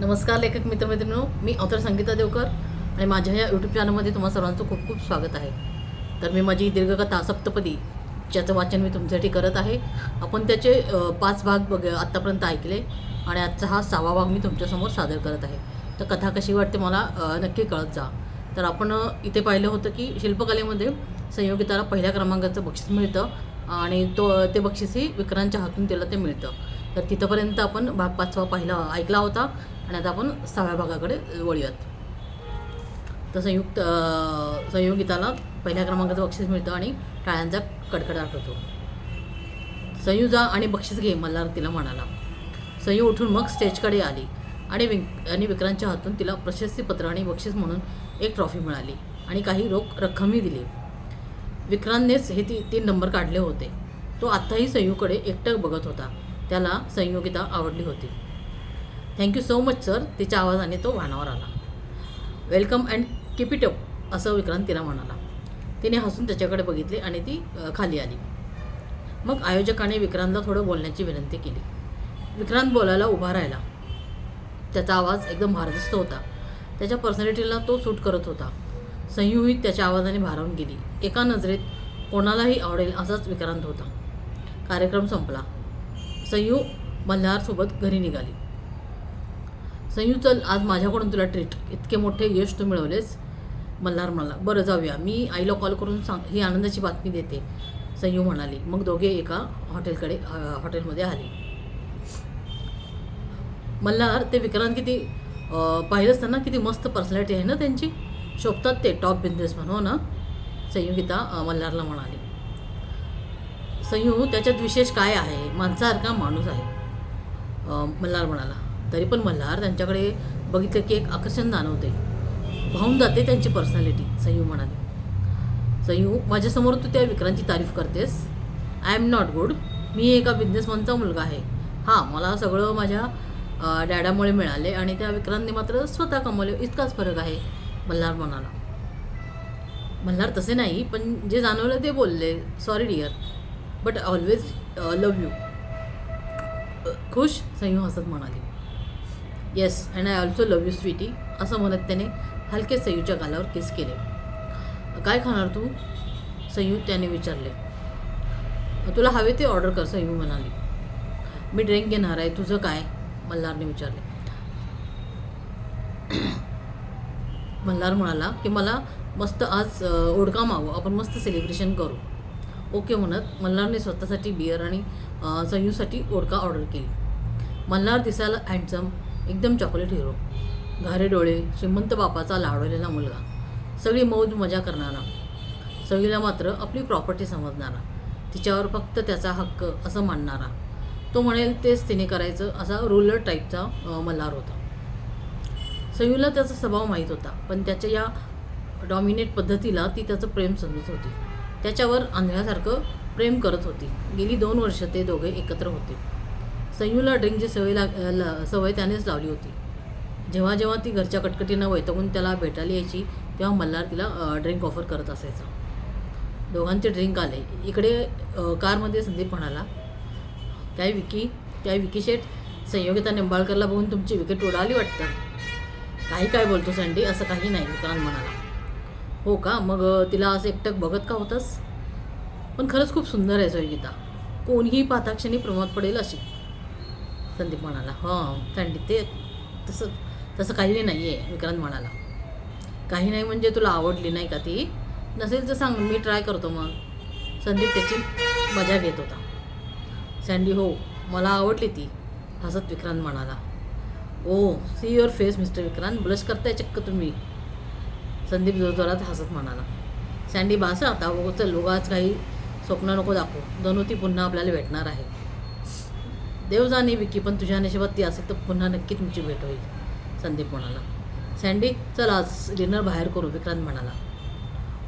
नमस्कार लेखक मित्रमैत्रिणींनो. मी ऑथर संगीता देवकर आणि माझ्या या यूट्यूब चॅनलमध्ये तुम्हा सर्वांचं खूप खूप स्वागत आहे. तर मी माझी दीर्घकथा सप्तपदी ज्याचं वाचन मी तुमच्यासाठी करत आहे आपण त्याचे पाच भाग बघ आत्तापर्यंत ऐकले आणि आजचा हा सहावा भाग मी तुमच्यासमोर सादर करत आहे. तर कथा कशी वाटते मला नक्की कळत जा. तर आपण इथे पाहिलं होतं की शिल्पकलेमध्ये संयोगिताला पहिल्या क्रमांकाचं बक्षीस मिळतं आणि तो ते बक्षीसही विक्रांतच्या हातून त्याला ते मिळतं. तर तिथंपर्यंत आपण भाग पाचवा पाहिला ऐकला होता. आणि आता आपण सहाव्या भागाकडे वळूयात. तर संयुक्त संयोगिताला पहिल्या क्रमांकाचं बक्षीस मिळतं आणि टाळ्यांचा कडकड आठवतो. संयुजा आणि बक्षीस घे मल्हार तिला म्हणाला. संयू उठून मग स्टेजकडे आली आणि विक आणि विक्रांतच्या हातून तिला प्रशस्तीपत्र आणि बक्षीस म्हणून एक ट्रॉफी मिळाली आणि काही रोख रक्कमही दिली. विक्रांतनेच हे ती तीन नंबर काढले होते. तो आत्ताही संयूकडे एकटक बघत होता. त्याला संयोगिता आवडली होती. थँक्यू सो मच सर तिच्या आवाजाने तो वाहनावर आला. Welcome and keep it up असं विक्रांत तिला म्हणाला. तिने हसून त्याच्याकडे बघितले आणि ती खाली आली. मग आयोजकाने विक्रांतला थोडं बोलण्याची विनंती केली. विक्रांत बोलायला उभा राहिला. त्याचा आवाज एकदम भारदस्त होता. त्याच्या पर्सनॅलिटीला तो सूट करत होता. संयुही त्याच्या आवाजाने भारावून गेली. एका नजरेत कोणालाही आवडेल असाच विक्रांत होता. कार्यक्रम संपला. संयू मल्हारसोबत घरी निघाली. संयू चल आज माझ्याकडून तुला ट्रीट इतके मोठे यश तू मिळवलेस. मल्हार म्हणाला बरं जाऊया. मी आईला कॉल करून सांग ही आनंदाची बातमी देते. संयू म्हणाली. मग दोघे एका हॉटेलकडे हॉटेलमध्ये आले. मल्हार ते विक्रांत किती पाहिलं पाहिलंच किती मस्त पर्सनॅलिटी आहे ना त्यांची? शोभतात ते टॉप बिझनेसमॅन हो ना? संयुगिता मल्हारला म्हणाली. संयू त्याच्यात विशेष काय आहे? माणसासारखा माणूस आहे. मल्हार म्हणाला. तरी पण मल्हार त्यांच्याकडे बघितलं की एक आकर्षण जाणवते भावून जाते त्यांची पर्सनॅलिटी संयू म्हणाली. संयू माझ्यासमोर तू त्या विक्रांतची तारीफ करतेस. आय एम नॉट गुड मी एका बिझनेसमॅनचा मुलगा आहे. हां मला सगळं माझ्या डॅडामुळे मिळाले आणि त्या विक्रांतने मात्र स्वतः कमवले. इतकाच फरक आहे मल्हार म्हणाला. मल्हार तसे नाही पण जे जाणवलं ते बोलले. Sorry dear but always love you खुश संयू हसत म्हणाली. Yes and I also love you sweetie असं म्हणत त्याने हलके संयूच्या गालावर किस केले. काय खाणार तू? संयू त्याने विचारले. तुला हवे ते ऑर्डर कर संयू म्हणाली. मी ड्रिंक घेणार आहे तुझं काय? मल्हारने विचारले. मल्हार म्हणाला की मला मस्त आज ओडका ओढका मागू आपण मस्त सेलिब्रेशन करू. ओके म्हणत मल्हारने स्वतःसाठी बिअर आणि सयूसाठी संयूसाठी ओढका ऑर्डर केली. मल्हार दिसायला हँडसम एकदम चॉकलेट हिरो. घारे डोळे श्रीमंत बापाचा लाडवलेला मुलगा. सगळी मौज मजा करणारा. सगळीला मात्र आपली प्रॉपर्टी समजणारा. तिच्यावर फक्त त्याचा हक्क असं मानणारा. तो म्हणेल तेच तिने करायचं असा रुलर टाईपचा मल्हार होता. सयूला त्याचा स्वभाव माहीत होता पण त्याच्या या डॉमिनेट पद्धतीला ती त्याचं प्रेम समजत होती. त्याच्यावर आंधळ्यासारखं प्रेम करत होती. गेली दोन वर्ष ते दोघे एकत्र होते. संयूला ड्रिंकची सवय लाग ला- सवय त्यानेच लावली होती. जेव्हा जेव्हा ती घरच्या कटकटीनं वैतगून त्याला भेटायला यायची तेव्हा मल्हार तिला ड्रिंक ऑफर करत असायचा. दोघांचे ड्रिंक आले. इकडे कारमध्ये संदीप म्हणाला काय विकी? काय विकी शेठ? संयोगिता निंबाळकरला बघून तुमची विकेट उडाली वाटतं? काही काय बोलतो संडी? असं काही नाही विक्रांत म्हणाला. हो का? मग तिला असं एकटक बघत का होतंस? पण खरंच खूप सुंदर आहे संयोगिता. कोणीही पाताक्षणी प्रमोद पडेल अशी. संदीप म्हणाला हां सँडी ते तसं तसं काही नाही आहे विक्रांत म्हणाला. काही नाही म्हणजे तुला आवडली नाही का ती? नसेल तर सांग मी ट्राय करतो मग. संदीप त्याची मजा घेत होता. सँडी हो मला आवडली ती हसत विक्रांत म्हणाला. ओ see your face mister Vikrant blush करताय चक्क तुम्ही. संदीप जोरजोरात हसत म्हणाला. सँडी बास आता चल उगाच काही स्वप्न नको दाखवू. दोनोती पुन्हा आपल्याला भेटणार आहे. देव जाणे विकी पण तुझ्या नशिबात ती असेल तर पुन्हा नक्की तुमची भेट होईल. संदीप म्हणाला. सँडी चल आज डिनर बाहेर करू विक्रांत म्हणाला.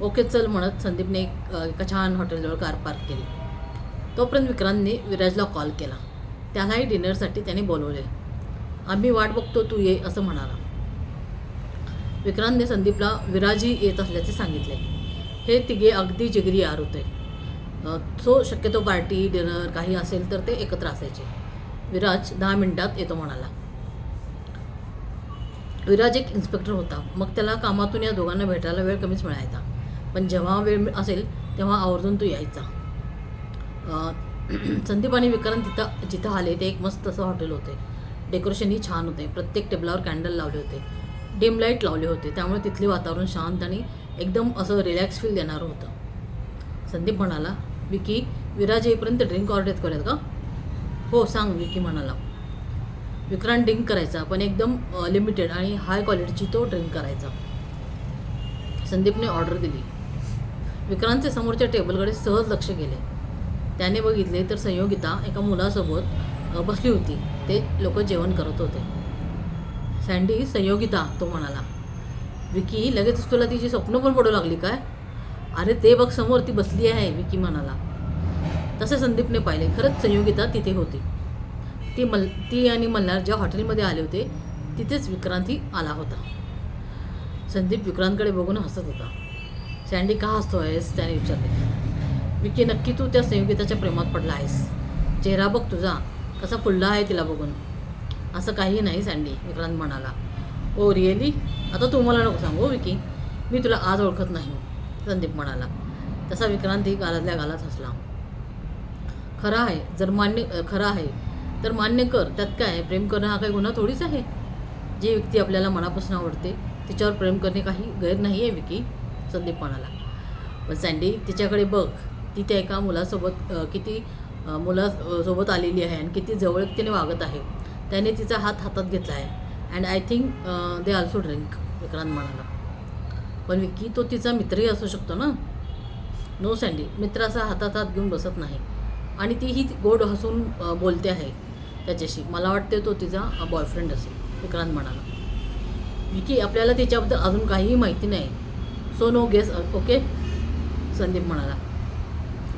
ओके चल म्हणत संदीपने एक एका छान हॉटेलजवळ कार पार्क केली. तोपर्यंत विक्रांतने विराजला कॉल केला. त्यालाही डिनरसाठी त्याने बोलवले. आम्ही वाट बघतो तू ये असं म्हणाला. विक्रांतने संदीपला विराजी येत असल्याचे सांगितले. हे तिघे अगदी जिगरी यार होते सो शक्यतो पार्टी डिनर काही असेल तर ते एकत्र असायचे. विराज दहा मिनिटात येतो म्हणाला. विराज एक इन्स्पेक्टर होता. मग त्याला कामातून या दोघांना भेटायला वेळ कमीच मिळायचा. पण जेव्हा वेळ असेल तेव्हा आवर्जून तो यायचा. संदीप आणि विक्रम तिथं जिथं आले ते एक मस्त असं हॉटेल होते. डेकोरेशनही छान होते. प्रत्येक टेबलावर कॅन्डल लावले होते. डिम लाइट लावले होते. त्यामुळे तिथले वातावरण शांत आणि एकदम असं रिलॅक्स फील देणारं होतं. संदीप म्हणाला विकी विराज येईपर्यंत ड्रिंक ऑर्डर करूयात का? हो सांग विकी म्हणाला. विक्रांत ड्रिंक करायचा पण एकदम लिमिटेड आणि हाय क्वालिटीची तो ड्रिंक करायचा. संदीपने ऑर्डर दिली. विक्रांतचे समोरच्या टेबलकडे सहज लक्ष गेले. त्याने बघितले तर संयोगिता एका मुलासोबत बसली होती. ते लोक जेवण करत होते. सँडी संयोगिता तो म्हणाला विकी लगेच तुला तिची स्वप्न पण पडू लागली काय? अरे ते बघ समोर ती बसली आहे विकी म्हणाला. तसे संदीपने पाहिले. खरंच संयोगिता तिथे होती. ती मल ती आणि मल्हार ज्या हॉटेलमध्ये आले होते तिथेच विक्रांती आला होता. संदीप विक्रांतकडे बघून हसत होता. सँडी का हसतो आहेस? त्याने विचारले. विकी नक्की तू त्या संयोगिताच्या प्रेमात पडला आहेस. चेहरा बघ तुझा. कसा फुलला आहे तिला बघून. असं काही नाही सँडी विक्रांत म्हणाला. Oh really? आता तू मला नको सांगू हो, विकी. मी तुला आज ओळखत नाही. संदीप म्हणाला. तसा विक्रांती गालातल्या गालात हसला. खरं आहे. जर मान्य खरं आहे तर मान्य कर. त्यात काय प्रेम करणं हा काही गुन्हा थोडीच आहे. जी व्यक्ती आपल्याला मनापासून आवडते तिच्यावर प्रेम करणे काही गैर नाही आहे विकी संदीप म्हणाला पण सँडी तिच्याकडे बघ. ती त्या एका मुलासोबत किती मुलासोबत आलेली आहे आणि किती जवळकीने वागत आहे. त्याने तिचा हात हातात घेतला आहे. And I think they also drink Vikrant म्हणाला पण विकी तो तिचा मित्रही असू शकतो ना? नो सँडी मित्र असा हातात हात घेऊन बसत नाही. आणि तीही गोड हसून बोलते आहे त्याच्याशी. मला वाटते तो तिचा बॉयफ्रेंड असेल विक्रांत म्हणाला. विकी आपल्याला तिच्याबद्दल अजून काहीही माहिती नाही. So no guess okay Sandeep म्हणाला.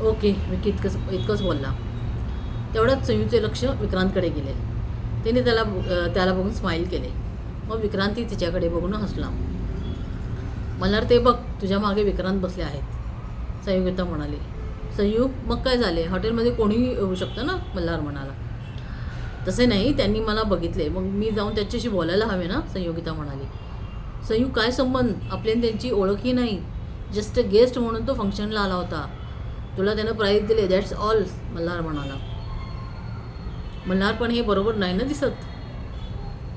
ओके विकी इतकंच इतकंच बोलला. तेवढ्याच संयूचे लक्ष विक्रांतकडे गेले. तिने त्याला त्याला बघून स्माईल केले. मग विक्रांतही तिच्याकडे बघून हसला. मला ते बघ तुझ्या मागे विक्रांत बसले आहेत संयुक्ता म्हणाली. संयुग मग काय झाले? हॉटेलमध्ये कोणीही येऊ शकतं ना मल्हार म्हणाला. तसे नाही त्यांनी मला बघितले. मग मी जाऊन त्याच्याशी बोलायला हवे ना? संयोगिता म्हणाली. संयुग काय संबंध? आपल्या त्यांची ओळखही नाही. जस्ट अ गेस्ट म्हणून तो फंक्शनला आला होता. तुला त्यानं प्राईज दिले. दॅट्स ऑल मल्हार म्हणाला. मल्हार पण हे बरोबर नाही ना दिसत?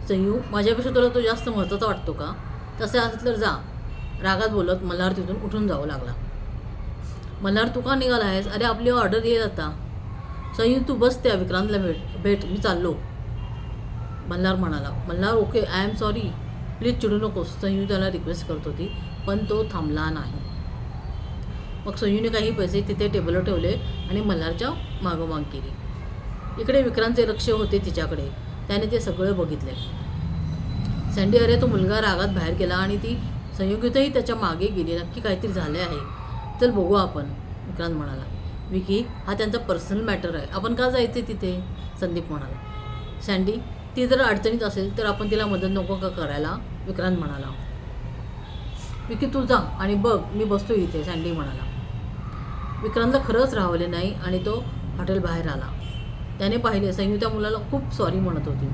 संयुग माझ्यापेक्षा तुला तो जास्त महत्त्वाचा वाटतो का? तसे असेल तर जा. रागात बोलत मल्हार तिथून उठून जावं लागला. मल्हार तू का निघाला आहेस अरे आपली ऑर्डर येत आता. संयुग तू बस त्या विक्रांतला भेट भेट मी चाललो. मल्हार म्हणाला Malhar okay I am sorry please चिडू नकोस. संयू त्याला रिक्वेस्ट करत होती पण तो थांबला नाही. मग संयूने काही पैसे तिथे टेबलवर ठेवले आणि मल्हारच्या मागोमाग केली. इकडे विक्रांतचे लक्ष होते तिच्याकडे. त्याने ते सगळं बघितले. सँडी अरे तो मुलगा रागात बाहेर गेला आणि ती संयोगितही त्याच्यामागे गेली. नक्की काहीतरी झाले आहे. चल बघू आपण विक्रांत म्हणाला. विकी हा त्यांचा पर्सनल मॅटर आहे. आपण का जायचे तिथे? संदीप म्हणाला. सँडी ती जर अडचणीत असेल तर आपण तिला मदत नको का करायला? विक्रांत म्हणाला. विकी तू जा आणि बघ मी बसतो इथे सँडी म्हणाला. विक्रांतला खरंच राहवले नाही आणि तो हॉटेल बाहेर आला. त्याने पाहिले संयुक्ता मुलाला खूप सॉरी म्हणत होती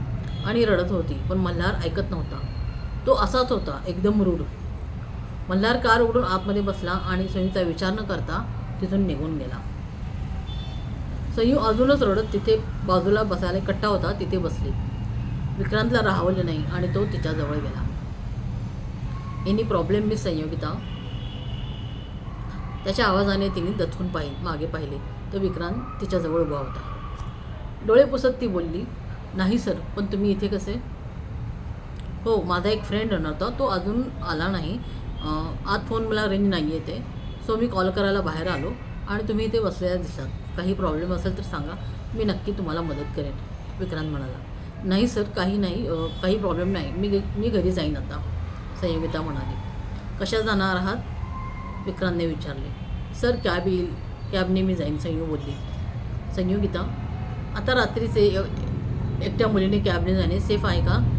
आणि रडत होती पण मल्हार ऐकत नव्हता. तो असाच होता एकदम रूढ मल्हार कार उघडून आतमध्ये बसला आणि संयुक्ता विचार न करता तिथून निघून गेला. संयू अजूनच रडत तिथे बाजूला बसायला कट्टा होता तिथे बसली. विक्रांतला राहवले नाही आणि तो तिच्याजवळ गेला. एनी प्रॉब्लेम मी संयोगिता. त्याच्या आवाजाने तिने दचकून पाहि मागे पाहिले. तर विक्रांत तिच्याजवळ उभा होता. डोळे पुसत ती बोलली नाही सर पण तुम्ही इथे कसे? हो माझा एक फ्रेंड होणार होता तो अजून आला नाही. आत फोन मला रेंज नाही येते सो मी कॉल करायला बाहेर आलो आणि तुम्ही इथे बसलेल्या दिसतात काही प्रॉब्लेम असेल तर सांगा. मी नक्की तुम्हाला मदत करेन. विक्रांत म्हणाला. नाही सर काही नाही. काही प्रॉब्लेम नाही. मी मी घरी जाईन आता. संयोगिता म्हणाली. कशा जाणार आहात? विक्रांतने विचारले. सर कॅब येईल. कॅबने मी जाईन संयू बोलली. संयोगिता आता रात्रीचे एकट्या मुलीने कॅबने जाणे सेफ आहे का?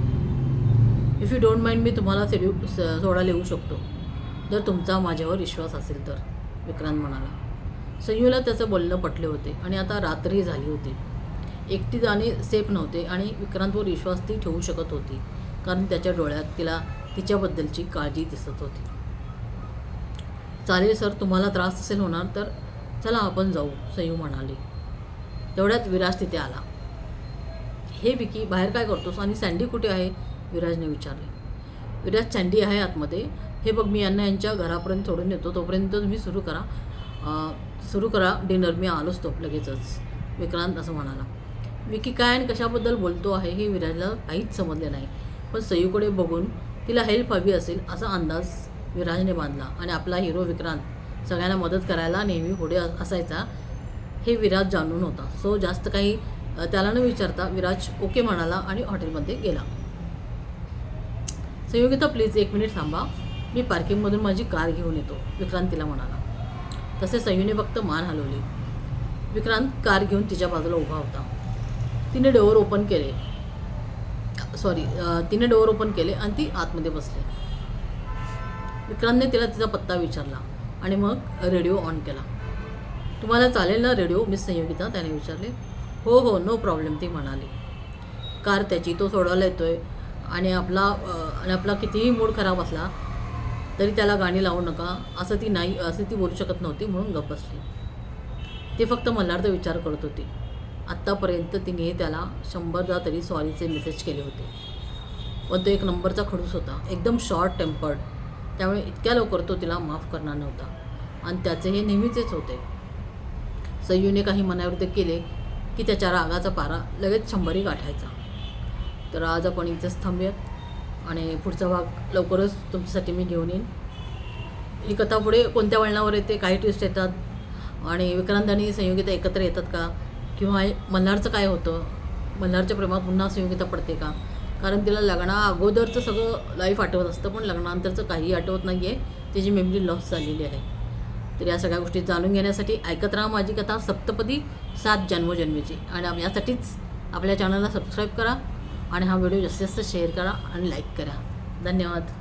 इफ यू डोंट माइंड मी तुम्हाला सेल्यू स- सोडायला येऊ शकतो. जर तुमचा माझ्यावर विश्वास असेल तर विक्रांत म्हणाला. संयूला त्याचं बोलणं पटले होते आणि आता रात्री झाली होती. एकटी जाणे सेफ नव्हते आणि विक्रांतवर विश्वास ती ठेवू शकत होती कारण त्याच्या डोळ्यात तिला तिच्याबद्दलची काळजी दिसत होती. चालेल सर तुम्हाला त्रास असेल होणार तर चला आपण जाऊ सयू म्हणाली. तेवढ्यात विराज तिथे आला. हे विकी बाहेर काय करतोस आणि सँडी कुठे आहे? विराजने विचारले. विराज सँडी आहे आतमध्ये. हे बघ मी यांना यांच्या घरापर्यंत सोडून येतो तोपर्यंत तुम्ही सुरू करा. सुरू करा डिनर. मी आलोच तो लगेचच. विक्रांत असं म्हणाला. विकी काय आणि कशाबद्दल बोलतो आहे हे विराजला काहीच समजले नाही. पण सयूकडे बघून तिला हेल्प हवी असेल असा अंदाज विराजने बांधला आणि आपला हिरो विक्रांत सगळ्यांना मदत करायला नेहमी पुढे असायचा हे विराज जाणून होता. सो जास्त काही त्याला न विचारता विराज ओके म्हणाला आणि हॉटेलमध्ये गेला. संयोगिता प्लीज एक मिनिट थांबा. मी पार्किंगमधून माझी कार घेऊन येतो विक्रांत तिला म्हणाला. तसे सयूने फक्त मान हलवली. विक्रांत कार घेऊन तिच्या बाजूला उभा होता. तिने डोअर ओपन केले. सॉरी तिने डोअर ओपन केले आणि ती आतमध्ये बसली. विक्रांतने तिला तिचा पत्ता विचारला आणि मग रेडिओ ऑन केला. तुम्हाला चालेल ना रेडिओ? मिस संयोगिता त्याने विचारले. हो हो नो प्रॉब्लेम ती म्हणाली. कार त्याची तो सोडवायला येतोय आणि आपला आणि आपला कितीही मूड खराब असला तरी त्याला गाणी लावू नका. असं ती नाही असं ती बोलू शकत नव्हती म्हणून गप बसली. ती फक्त मल्हारचा विचार करत होती. आत्तापर्यंत तिने त्याला शंभरदा तरी सॉरीचे मेसेज केले होते. पण तो एक नंबरचा खडूस होता. एकदम शॉर्ट टेम्पर्ड त्यामुळे इतक्या लवकर तो तिला माफ करणार नव्हता. आणि त्याचे हे नेहमीचेच होते. सयूने काही मनाविरुद्ध केले की त्याच्या रागाचा पारा लगेच शंभरी गाठायचा. तर आज आपण इथेच थांबूयात. आणि पुढचा भाग लवकरच तुमच्यासाठी मी घेऊन येईन. ही कथा पुढे कोणत्या वळणावर येते काही ट्विस्ट येतात? आणि विक्रांत आणि संयोगिता एकत्र येतात का? किंवा मल्हारचं काय होतं? मल्हारच्या प्रेमात पुन्हा संयोगिता पडते का? कारण तिला लग्ना अगोदरचं सगळं लाईफ आठवत असतं पण लग्नानंतरचं काही आठवत नाही आहे तिची मेमरी लॉस झालेली आहे. तर या सगळ्या गोष्टी जाणून घेण्यासाठी ऐकत राहा माझी कथा सप्तपदी सात जन्मजन्मेची. आणि यासाठीच आपल्या चॅनलला सबस्क्राईब करा. आणि हा व्हिडिओ जास्तीत जास्त शेअर करा आणि लाईक करा. धन्यवाद.